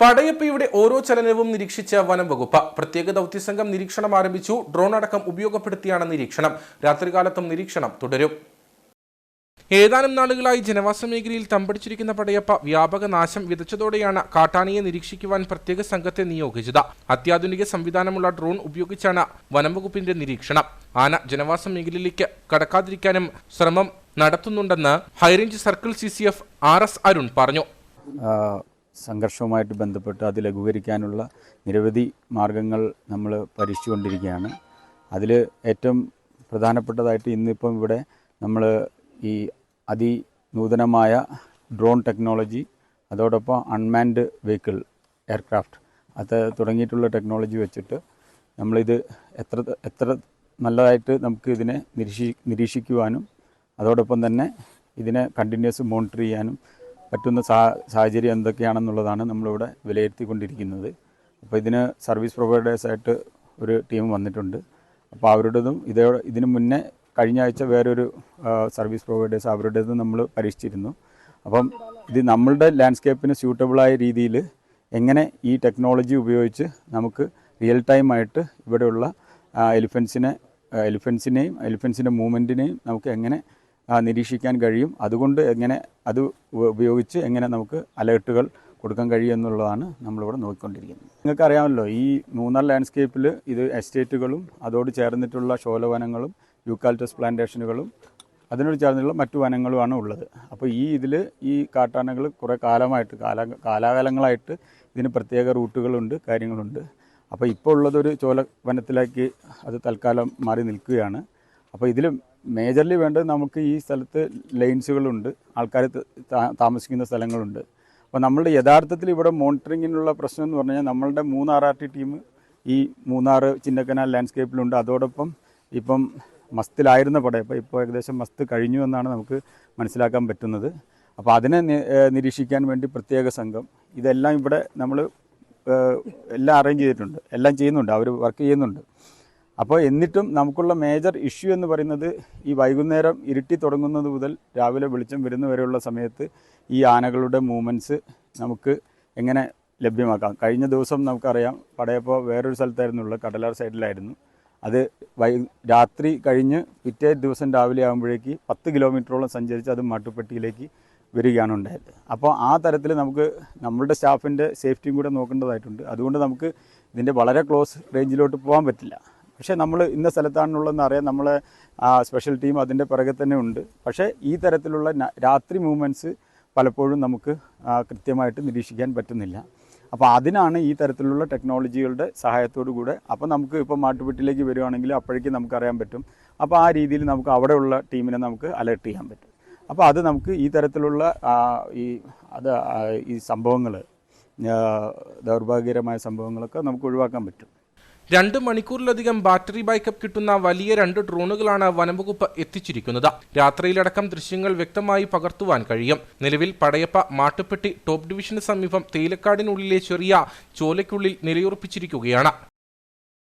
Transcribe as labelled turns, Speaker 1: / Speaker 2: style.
Speaker 1: പടയപ്പയുടെ ഓരോ ചലനവും നിരീക്ഷിച്ച വനം വകുപ്പ്. പ്രത്യേക ദൗത്യസംഘം നിരീക്ഷണം ആരംഭിച്ചു. ഡ്രോൺ അടക്കം ഉപയോഗപ്പെടുത്തിയാണ് നിരീക്ഷണം. രാത്രികാലത്തും നിരീക്ഷണം തുടരും. ഏതാനും നാളുകളായി ജനവാസ മേഖലയിൽ തമ്പടിച്ചിരിക്കുന്ന പടയപ്പ വ്യാപക നാശം വിതച്ചതോടെയാണ് കാട്ടാനയെ നിരീക്ഷിക്കുവാൻ പ്രത്യേക സംഘത്തെ നിയോഗിച്ചത്. അത്യാധുനിക സംവിധാനമുള്ള ഡ്രോൺ ഉപയോഗിച്ചാണ് വനംവകുപ്പിന്റെ നിരീക്ഷണം. ആന ജനവാസ മേഖലയിലേക്ക് കടക്കാതിരിക്കാനും ശ്രമം നടത്തുന്നുണ്ടെന്ന് high range circle C C F R S Arun പറഞ്ഞു.
Speaker 2: സംഘർഷവുമായിട്ട് ബന്ധപ്പെട്ട് അത് ലഘൂകരിക്കാനുള്ള നിരവധി മാർഗങ്ങൾ നമ്മൾ പരീക്ഷിച്ചുകൊണ്ടിരിക്കുകയാണ്. അതിൽ ഏറ്റവും പ്രധാനപ്പെട്ടതായിട്ട് ഇന്നിപ്പം ഇവിടെ നമ്മൾ ഈ അതിനൂതനമായ ഡ്രോൺ ടെക്നോളജി അതോടൊപ്പം അൺമാൻഡ് വെഹിക്കിൾ എയർക്രാഫ്റ്റ് അത് തുടങ്ങിയിട്ടുള്ള ടെക്നോളജി വെച്ചിട്ട് നമ്മളിത് എത്ര എത്ര നല്ലതായിട്ട് നമുക്ക് ഇതിനെ നിരീക്ഷി നിരീക്ഷിക്കുവാനും അതോടൊപ്പം തന്നെ ഇതിനെ കണ്ടിന്യൂസ് മോണിറ്റർ ചെയ്യാനും പറ്റുന്ന സാ സാഹചര്യം എന്തൊക്കെയാണെന്നുള്ളതാണ് നമ്മളിവിടെ വിലയിരുത്തിക്കൊണ്ടിരിക്കുന്നത്. അപ്പോൾ ഇതിന് സർവീസ് പ്രൊവൈഡേഴ്സായിട്ട് ഒരു ടീം വന്നിട്ടുണ്ട്. അപ്പോൾ അവരുടേതും ഇതേ ഇതിനു മുന്നേ കഴിഞ്ഞ ആഴ്ച വേറൊരു സർവീസ് പ്രൊവൈഡേഴ്സ് അവരുടേതും നമ്മൾ പരീക്ഷിച്ചിരുന്നു. അപ്പം ഇത് നമ്മളുടെ ലാൻഡ്സ്കേപ്പിന് സ്യൂട്ടബിളായ രീതിയിൽ എങ്ങനെ ഈ ടെക്നോളജി ഉപയോഗിച്ച് നമുക്ക് റിയൽ ടൈമായിട്ട് ഇവിടെയുള്ള എലിഫൻസിനെ എലിഫൻസിനെയും എലിഫൻസിന്റെ മൂവ്മെന്റിനെയും നമുക്ക് എങ്ങനെ നിരീക്ഷിക്കാൻ കഴിയും. അതുകൊണ്ട് എങ്ങനെ അത് ഉപയോഗിച്ച് എങ്ങനെ നമുക്ക് അലേർട്ടുകൾ കൊടുക്കാൻ കഴിയും എന്നുള്ളതാണ് നമ്മളിവിടെ നോക്കിക്കൊണ്ടിരിക്കുന്നത്. നിങ്ങൾക്കറിയാമല്ലോ ഈ മൂന്നാർ ലാൻഡ്സ്കേപ്പിൽ ഇത് എസ്റ്റേറ്റുകളും അതോട് ചേർന്നിട്ടുള്ള ശോലവനങ്ങളും യൂക്കാൽറ്റസ് പ്ലാന്റേഷനുകളും അതിനോട് ചേർന്നുള്ള മറ്റു വനങ്ങളുമാണ് ഉള്ളത്. അപ്പോൾ ഈ ഇതിൽ ഈ കാട്ടാനകൾ കുറേ കാലമായിട്ട് കാല കാലാകാലങ്ങളായിട്ട് ഇതിന് പ്രത്യേക റൂട്ടുകളുണ്ട് കാര്യങ്ങളുണ്ട്. അപ്പോൾ ഇപ്പോൾ ഉള്ളതൊരു ചോല വനത്തിലേക്ക് അത് തൽക്കാലം മാറി നിൽക്കുകയാണ്. അപ്പോൾ ഇതിൽ മേജർലി വേണ്ടത് നമുക്ക് ഈ സ്ഥലത്ത് ലൈൻസുകളുണ്ട്. ആൾക്കാർ താമസിക്കുന്ന സ്ഥലങ്ങളുണ്ട്. അപ്പോൾ നമ്മളുടെ യഥാർത്ഥത്തിൽ ഇവിടെ മോണിറ്ററിങ്ങിനുള്ള പ്രശ്നം എന്ന് പറഞ്ഞാൽ നമ്മളുടെ മൂന്നാർ ആർ ടി ടീം ഈ മൂന്നാർ ചിന്നക്കനാൽ ലാൻഡ്സ്കേപ്പിലുണ്ട്. അതോടൊപ്പം ഇപ്പം മസ്തിലായിരുന്ന പടയപ്പം ഇപ്പോൾ ഏകദേശം മസ്ത് കഴിഞ്ഞു എന്നാണ് നമുക്ക് മനസ്സിലാക്കാൻ പറ്റുന്നത്. അപ്പോൾ അതിനെ നിരീക്ഷിക്കാൻ വേണ്ടി പ്രത്യേക സംഘം. ഇതെല്ലാം ഇവിടെ നമ്മൾ എല്ലാം അറേഞ്ച് ചെയ്തിട്ടുണ്ട്. എല്ലാം ചെയ്യുന്നുണ്ട്. അവർ വർക്ക് ചെയ്യുന്നുണ്ട്. അപ്പോൾ എന്നിട്ടും നമുക്കുള്ള മേജർ ഇഷ്യൂ എന്ന് പറയുന്നത് ഈ വൈകുന്നേരം ഇരുട്ടി തുടങ്ങുന്നത് മുതൽ രാവിലെ വെളിച്ചം വരുന്ന വരെയുള്ള സമയത്ത് ഈ ആനകളുടെ മൂവ്മെന്റ്സ് നമുക്ക് എങ്ങനെ ലഭ്യമാക്കാം. കഴിഞ്ഞ ദിവസം നമുക്കറിയാം പടയപ്പോൾ വേറൊരു സ്ഥലത്തായിരുന്നു ഉള്ളത് കടലാർ സൈഡിലായിരുന്നു. അത് വൈ രാത്രി കഴിഞ്ഞ് പിറ്റേ ദിവസം രാവിലെ ആകുമ്പോഴേക്ക് പത്ത് കിലോമീറ്ററോളം സഞ്ചരിച്ച് അത് മാട്ടുപ്പെട്ടിയിലേക്ക് വരികയാണ് ഉണ്ടായത്. അപ്പോൾ ആ തരത്തിൽ നമുക്ക് നമ്മളുടെ സ്റ്റാഫിന്റെ സേഫ്റ്റിയും കൂടെ നോക്കേണ്ടതായിട്ടുണ്ട്. അതുകൊണ്ട് നമുക്ക് ഇതിന്റെ വളരെ ക്ലോസ് റേഞ്ചിലോട്ട് പോകാൻ പറ്റില്ല. പക്ഷേ നമ്മൾ ഇന്ന സ്ഥലത്താണുള്ളതെന്ന് അറിയാം നമ്മളെ സ്പെഷ്യൽ ടീം അതിന്റെ പിറകെ തന്നെ ഉണ്ട്. പക്ഷേ ഈ തരത്തിലുള്ള രാത്രി മൂവ്മെന്റ്സ് പലപ്പോഴും നമുക്ക് കൃത്യമായിട്ട് നിരീക്ഷിക്കാൻ പറ്റുന്നില്ല. അപ്പോൾ അതിനാണ് ഈ തരത്തിലുള്ള ടെക്നോളജികളുടെ സഹായത്തോടു കൂടെ അപ്പോൾ നമുക്ക് ഇപ്പോൾ മാട്ടുപെട്ടിലേക്ക് വരുവാണെങ്കിൽ അപ്പോഴേക്കും നമുക്കറിയാൻ പറ്റും. അപ്പോൾ ആ രീതിയിൽ നമുക്ക് അവിടെയുള്ള ടീമിനെ നമുക്ക് അലേർട്ട് ചെയ്യാൻ പറ്റും. അപ്പോൾ അത് നമുക്ക് ഈ തരത്തിലുള്ള ഈ അത് ഈ സംഭവങ്ങൾ ദൗർഭാഗ്യകരമായ സംഭവങ്ങളൊക്കെ നമുക്ക് ഒഴിവാക്കാൻ പറ്റും.
Speaker 1: രണ്ട് മണിക്കൂറിലധികം ബാറ്ററി ബാക്കപ്പ് കിട്ടുന്ന വലിയ രണ്ട് ഡ്രോണുകളാണ് വനംവകുപ്പ് എത്തിച്ചിരിക്കുന്നത്. രാത്രിയിലടക്കം ദൃശ്യങ്ങൾ വ്യക്തമായി പകർത്തുവാൻ കഴിയും. നിലവിൽ പടയപ്പ മാട്ടുപ്പെട്ടി ടോപ്പ് ഡിവിഷന് സമീപം തേയിലക്കാടിനുള്ളിലെ ചെറിയ ചോലയ്ക്കുള്ളിൽ നിലയുറപ്പിച്ചിരിക്കുകയാണ്.